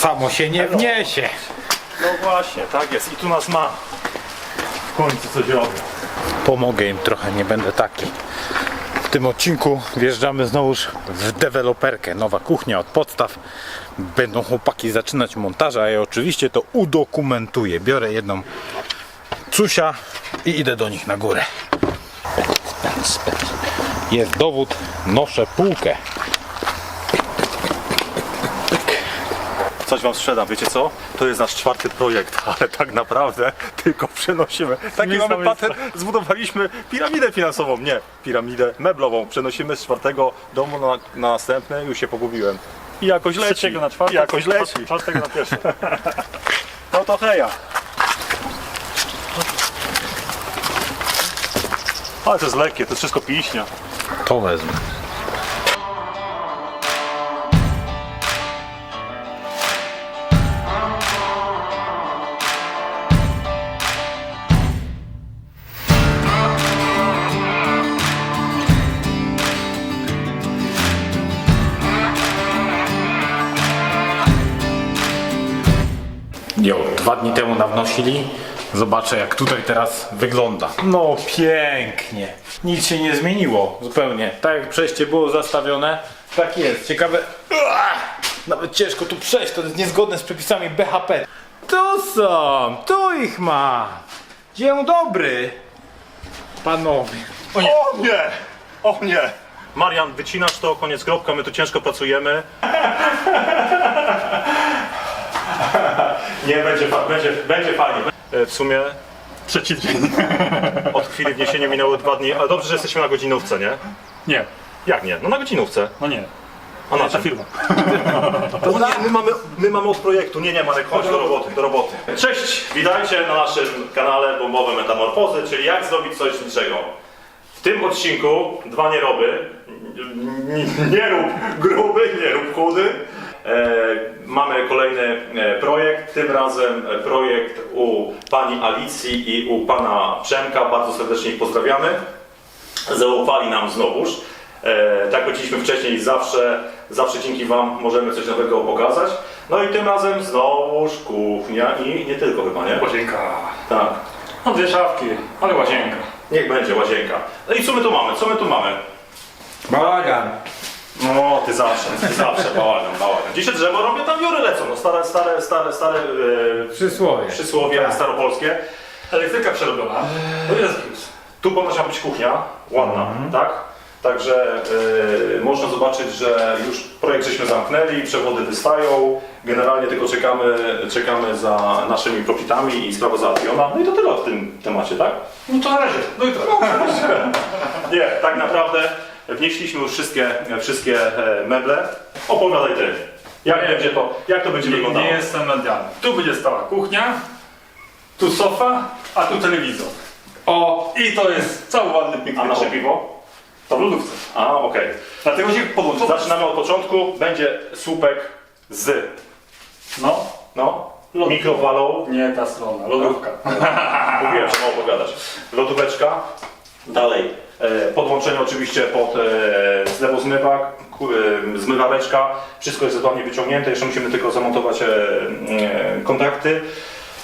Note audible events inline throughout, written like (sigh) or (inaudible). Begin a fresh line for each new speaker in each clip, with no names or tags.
samo się nie wniesie.
No właśnie, tak jest. I tu nas ma. W końcu coś robią.
Pomogę im trochę, nie będę taki. W tym odcinku wjeżdżamy znowuż w deweloperkę. Nowa kuchnia od podstaw. Będą chłopaki zaczynać montaż, a ja oczywiście to udokumentuję. Biorę jedną cusia i idę do nich na górę. Jest dowód, noszę półkę.
Coś wam sprzedam, wiecie co? To jest nasz czwarty projekt, (laughs) ale tak naprawdę tylko przenosimy. Taki mamy patent, zbudowaliśmy piramidę finansową, nie, piramidę meblową. Przenosimy z czwartego domu na, na następny, już się pogubiłem. I jakoś leci.
Trzeciego na czwarty,
I jakoś leci.
czwartego na pierwszy. (laughs)
No to heja. Ale to jest lekkie, to jest wszystko piśnia.
To wezmę. Jo, dwa dni temu nawnosili. Zobaczę jak tutaj teraz wygląda. No pięknie. Nic się nie zmieniło zupełnie. Tak jak przejście było zastawione, tak jest. Ciekawe. Uah! Nawet ciężko tu przejść, to jest niezgodne z przepisami BHP. Tu są, tu ich ma. Dzień dobry. Panowie.
O nie! O nie! O nie! Marian, wycinasz to, koniec kropka, my tu ciężko pracujemy. Nie, będzie, fa- będzie, będzie fajnie. E, W sumie
Trzeci dzień.
od chwili wniesienia minęły dwa dni, ale dobrze, że jesteśmy na godzinówce, nie?
Nie,
Jak nie? No na godzinówce.
no nie.
A na
Ta
czym?
firma.
To nie, my mamy, my mamy od projektu. Nie, nie, Marek, chodź do roboty, do roboty. Cześć, witajcie na naszym kanale Bombowe Metamorfozy, czyli jak zrobić coś z niczego. W tym odcinku dwa nieroby. Nie, nie rób gruby, nie rób chudy. E, mamy kolejny e, projekt, tym razem e, projekt u pani Alicji i u pana Przemka. Bardzo serdecznie ich pozdrawiamy zaufali nam znowuż. E, tak powiedzieliśmy wcześniej, zawsze, zawsze dzięki Wam możemy coś nowego pokazać. No i tym razem znowuż kuchnia i nie tylko chyba, nie?
Łazienka.
Tak.
No dwie szafki, ale łazienka.
Niech będzie łazienka. No i co my tu mamy? Co my tu mamy?
Bałagan.
No, ty zawsze, ty zawsze bałagan, bałagan. Dzisiaj drzewo robię, tam wiory lecą. No, stare, stare, stare, stare e,
Przysłowie.
przysłowie staropolskie.
Elektryka przerobiona. To jest plus.
Tu powinna być kuchnia, ładna, tak? Także y, można zobaczyć, że już projekt żeśmy zamknęli, przewody wystają, generalnie tylko czekamy, czekamy za naszymi profitami i sprawa załatwiona. No i to tyle w tym temacie, tak?
No to na razie. No i to. (laughs)
Nie, tak naprawdę wnieśliśmy już wszystkie, wszystkie e, meble. Opowiadaj ty. Jak
Nie.
będzie to, jak to będzie
Nie,
wyglądało?
nie jestem medialny. Tu będzie stała kuchnia, tu sofa, a tu telewizor. O, i to jest cały ładny, piękny
A nasze piwo?
To w lodówce.
A, okej.
Dlatego się.
Zaczynamy od początku. Będzie słupek z
No,
no,
Lodówka.
mikrofalą.
nie ta strona, lodówka. (laughs)
Mówiłem, że mało pogadać. Lodóweczka. Dalej. E, podłączenie oczywiście pod e, zlewozmywak, ku- e, zmywaweczka. Wszystko jest ładnie wyciągnięte. Jeszcze musimy tylko zamontować kontakty.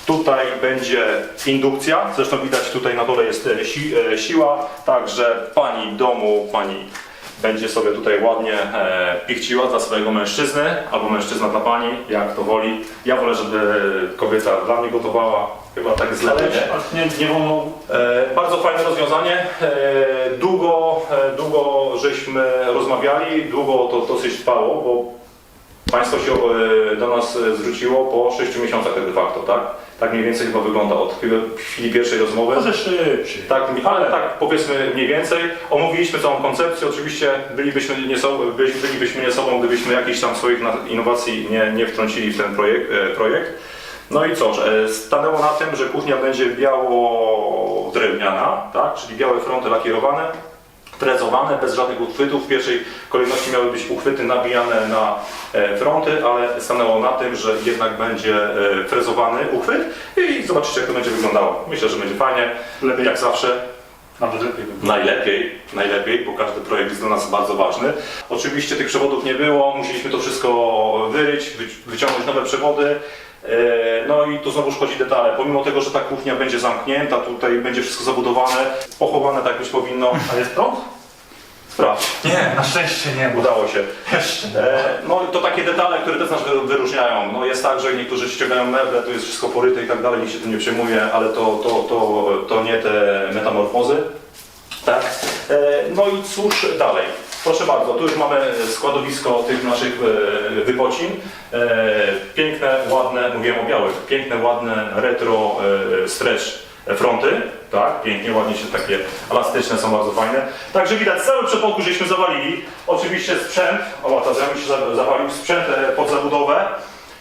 Tutaj będzie indukcja. Zresztą widać tutaj na dole jest si, siła. Także pani domu, pani będzie sobie tutaj ładnie e, pichciła dla swojego mężczyzny, albo mężczyzna dla pani, jak to woli. Ja wolę, żeby kobieta dla mnie gotowała. Chyba tak jest lepiej.
nie, nie wolno
E, bardzo fajne rozwiązanie. E, długo, e, długo żeśmy rozmawiali, długo to dosyć trwało, bo Państwo się e, do nas e, zwróciło po 6 miesiącach de facto, tak? Tak mniej więcej chyba wygląda od chwili, pierwszej rozmowy.
Może szybciej.
Tak, ale tak powiedzmy mniej więcej. Omówiliśmy całą koncepcję. Oczywiście bylibyśmy nie, so, byli- bylibyśmy nie sobą, gdybyśmy jakichś tam swoich innowacji nie, nie wtrącili w ten projekt. e, projekt. No i co? e, Stanęło na tym, że kuchnia będzie biało-drewniana, tak? czyli białe fronty lakierowane, frezowane, bez żadnych uchwytów. W pierwszej kolejności miały być uchwyty nabijane na e, fronty, ale stanęło na tym, że jednak będzie e, frezowany uchwyt i zobaczycie jak to będzie wyglądało. Myślę, że będzie fajnie,
Lepiej.
jak zawsze.
Nawet lepiej.
Najlepiej, najlepiej, bo każdy projekt jest dla nas bardzo ważny. Oczywiście tych przewodów nie było, musieliśmy to wszystko wyryć, wyci- wyciągnąć nowe przewody. E, No i tu znowu szkodzi detale. Pomimo tego, że ta kuchnia będzie zamknięta, tutaj będzie wszystko zabudowane, pochowane tak być powinno.
A jest prąd?
Sprawdź.
Nie, na szczęście nie,
Udało się.
jeszcze.
E, No i to takie detale, które też nas wy- wyróżniają. No jest tak, że niektórzy ściągają meble, tu jest wszystko poryte i tak dalej, nikt się tym nie przejmuje, ale to, to, to, to nie te metamorfozy. Tak. E, No i cóż dalej. Proszę bardzo, tu już mamy składowisko tych naszych e, wypocin. E, Piękne, ładne, mówiłem o białych, piękne, ładne retro e, stretch fronty, tak, pięknie, ładnie się takie elastyczne są bardzo fajne. Także widać, cały przepokój żeśmy zawalili. Oczywiście sprzęt, o łatazem się za- zawalił, sprzęt e, pod zabudowę.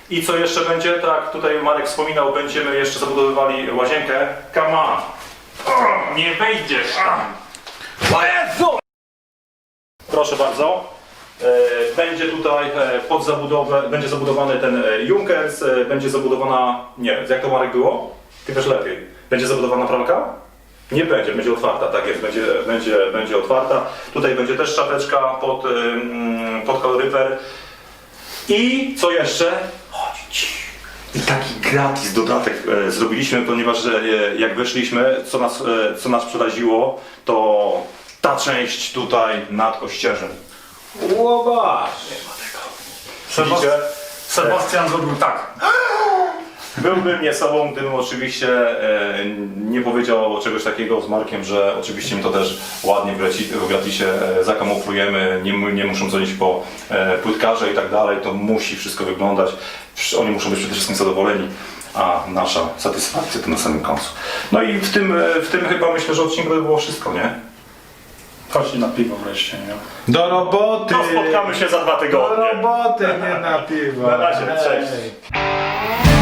I co jeszcze będzie? Tak, tutaj Marek wspominał, będziemy jeszcze zabudowywali łazienkę. On!
Nie wejdziesz tam.
Proszę bardzo. E, Będzie tutaj e, pod zabudowę, będzie zabudowany ten e, Junkers, będzie zabudowana, nie, jak to Marek było? Ty wiesz lepiej. Będzie zabudowana pralka? Nie będzie, będzie otwarta, tak jest, będzie, będzie, będzie otwarta. Tutaj będzie też szafeczka pod, pod kaloryfer. I co jeszcze? Chodź. I taki gratis dodatek zrobiliśmy, ponieważ jak weszliśmy, co nas, co nas przeraziło, to ta część tutaj nad ościeżem.
Łobasz!
Widzicie?
Sebastian zrobił tak.
Byłbym nie sobą, gdybym oczywiście e, nie powiedział czegoś takiego z Markiem, że oczywiście my to też ładnie w, leci, w gratisie e, zakamuflujemy, nie, mu- nie muszą dzwonić po e, płytkarze i tak dalej, to musi wszystko wyglądać. Przy- Oni muszą być przede wszystkim zadowoleni, a nasza satysfakcja to na samym końcu. No i w tym, e, w tym chyba myślę, że odcinku to by było wszystko, nie?
Chodź na piwo wreszcie, nie?
Do roboty!
No spotkamy się za dwa
Do
tygodnie.
roboty, nie na piwo!
Na razie, cześć.
Ej.